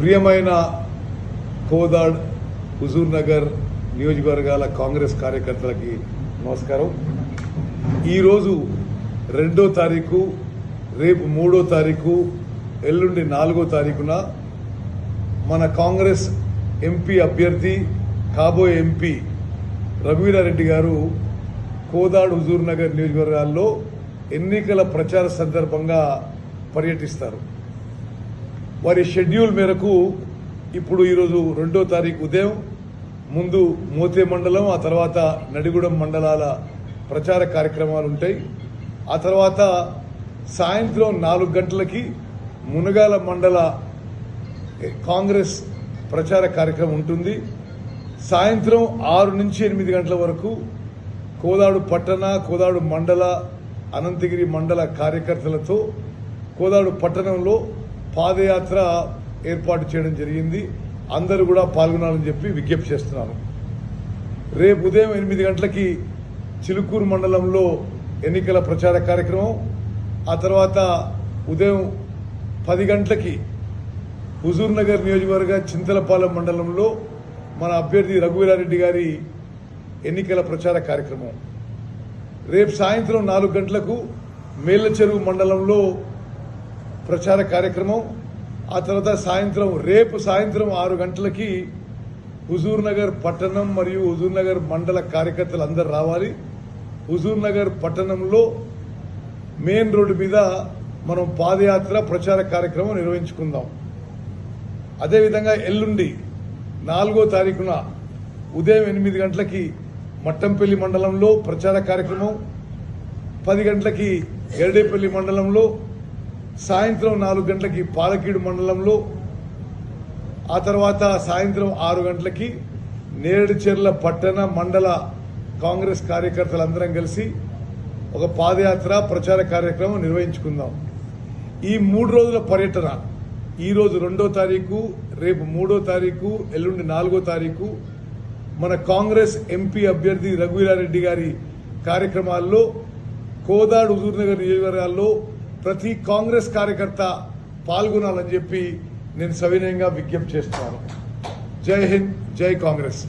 ప్రియమైన కోదాడ్ హుజూర్ నగర్ నియోజకవర్గాల కాంగ్రెస్ కార్యకర్తలకి నమస్కారం. ఈరోజు రెండో తారీఖు రేపు మూడో తారీఖు ఎల్లుండి నాలుగో తారీఖున మన కాంగ్రెస్ ఎంపీ అభ్యర్థి కాబోయే ఎంపీ రఘువీరారెడ్డి గారు కోదాడు హుజూర్ నగర్ నియోజకవర్గాల్లో ఎన్నికల ప్రచార సందర్భంగా పర్యటిస్తారు. వారి షెడ్యూల్ మేరకు ఇప్పుడు ఈరోజు రెండో తారీఖు ఉదయం ముందు మోతే మండలం ఆ తర్వాత నడిగూడెం మండలాల ప్రచార కార్యక్రమాలు ఉంటాయి. ఆ తర్వాత సాయంత్రం నాలుగు గంటలకి మునగాల మండల కాంగ్రెస్ ప్రచార కార్యక్రమం ఉంటుంది. సాయంత్రం ఆరు నుంచి ఎనిమిది గంటల వరకు కోదాడు పట్టణ కోదాడు మండల అనంతగిరి మండల కార్యకర్తలతో కోదాడు పట్టణంలో పాదయాత్ర ఏర్పాటు చేయడం జరిగింది. అందరూ కూడా పాల్గొనాలని చెప్పి విజ్ఞప్తి చేస్తున్నాను. రేపు ఉదయం ఎనిమిది గంటలకి చిలుకూరు మండలంలో ఎన్నికల ప్రచార కార్యక్రమం. ఆ తర్వాత ఉదయం పది గంటలకి హుజూర్నగర్ నియోజకవర్గ చింతలపాలెం మండలంలో మన అభ్యర్థి రఘువీరారెడ్డి గారి ఎన్నికల ప్రచార కార్యక్రమం. రేపు సాయంత్రం నాలుగు గంటలకు మేళ్ళ చెరువు మండలంలో ప్రచార కార్యక్రమం ఆ తర్వాత సాయంత్రం రేపు సాయంత్రం ఆరు గంటలకి హుజూర్ నగర్ పట్టణం మరియు హుజూర్ నగర్ మండల కార్యకర్తలు అందరు రావాలి. హుజూర్ నగర్ పట్టణంలో మెయిన్ రోడ్డు మీద మనం పాదయాత్ర ప్రచార కార్యక్రమం నిర్వహించుకుందాం. అదేవిధంగా ఎల్లుండి నాలుగో తారీఖున ఉదయం ఎనిమిది గంటలకి మట్టంపల్లి మండలంలో ప్రచార కార్యక్రమం పది గంటలకి ఎరడేపల్లి మండలంలో సాయంత్రం నాలుగు గంటలకి పాలకీడు మండలంలో ఆ తర్వాత సాయంత్రం ఆరు గంటలకి నేరేడుచెర్ల పట్టణ మండల కాంగ్రెస్ కార్యకర్తలందరం కలిసి ఒక పాదయాత్ర ప్రచార కార్యక్రమం నిర్వహించుకుందాం. ఈ మూడు రోజుల పర్యటన ఈరోజు రెండో తారీఖు రేపు మూడో తారీఖు ఎల్లుండి నాలుగో తారీఖు మన కాంగ్రెస్ ఎంపీ అభ్యర్థి రఘువీరారెడ్డి గారి కార్యక్రమాల్లో కోదాడు హుజూర్నగర్ నియోజకవర్గాల్లో ప్రతి కాంగ్రెస్ కార్యకర్త పాల్గొనాలని చెప్పి నేను సవినయంగా విజ్ఞప్తి చేస్తున్నాను. జై హింద్ జై కాంగ్రెస్.